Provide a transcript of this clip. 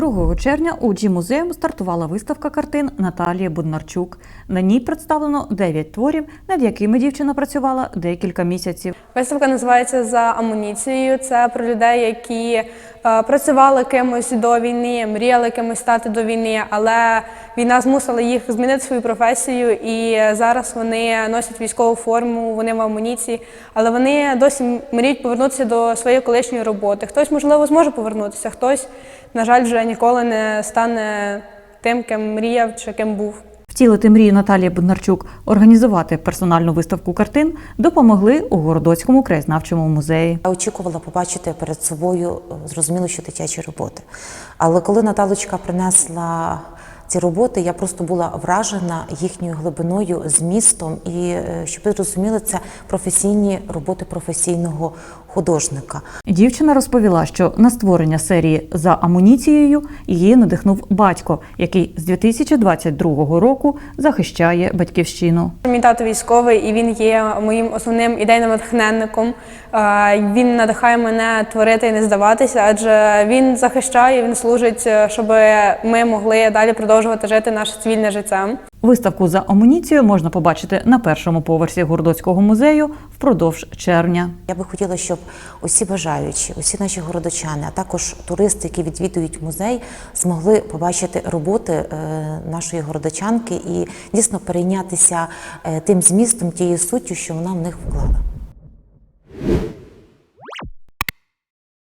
2 червня у Джі музею стартувала виставка картин Наталії Буднарчук. На ній представлено 9 творів, над якими дівчина працювала декілька місяців. Виставка називається за амуніцією. Це про людей, які е, працювали кимось до війни, мріяли кимось стати до війни, але війна змусила їх змінити свою професію, і зараз вони носять військову форму, вони в амуніції, але вони досі мріють повернутися до своєї колишньої роботи. Хтось, можливо, зможе повернутися, хтось, на жаль, вже ніколи не стане тим, ким мріяв чи ким був. Втілити мрію Наталії Буднарчук організувати персональну виставку картин допомогли у Городоцькому краєзнавчому музеї. Я очікувала побачити перед собою е, зрозуміло, що дитячі роботи. Але коли Наталочка принесла ці роботи, я просто була вражена їхньою глибиною, змістом. І е, щоб ви розуміли, це професійні роботи професійного художника. Дівчина розповіла, що на створення серії за амуніцією її надихнув батько, який з 2022 року захищає батьківщину. Мій тато військовий, і він є моїм основним ідейним натхненником. Він надихає мене творити і не здаватися, адже він захищає, він служить, е, щоб ми могли далі продовжувати жити наше цивільне життя. Виставку за амуніцією можна побачити на першому поверсі Городоцького музею впродовж червня. Я би хотіла, щоб усі бажаючі, усі наші городочани, а також туристи, які відвідують музей, змогли побачити роботи е, нашої городочанки і дійсно перейнятися е, тим змістом, тією суттю, що вона в них вклала.